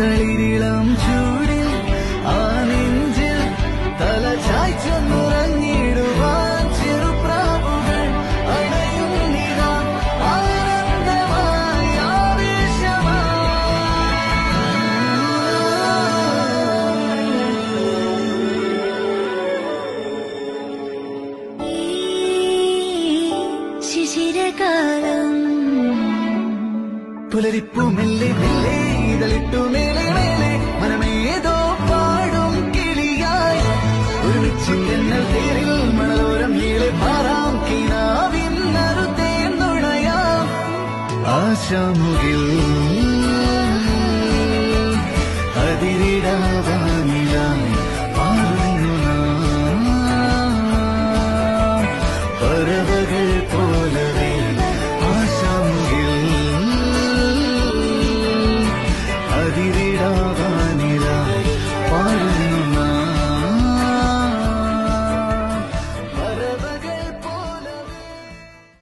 തളിരിളം ചൂടിൽ ആ നെഞ്ചിൽ തല ചായ്ച്ചൊന്നുറങ്ങിടുവാൻ കാലം. പുലരിപ്പു ഇതളിട്ടു മേലെ മേലെ മനമേതോ പാടും കിളിയായി. ഒരുമിച്ച് എന്നൽ തേരിൽ മണലോരം ഈളെ പാറാം. കിനാവിൻ നറുത്തേ നുണയാം. ആശാമുകിൽ അതിരിടാവാം கதிரிடாதா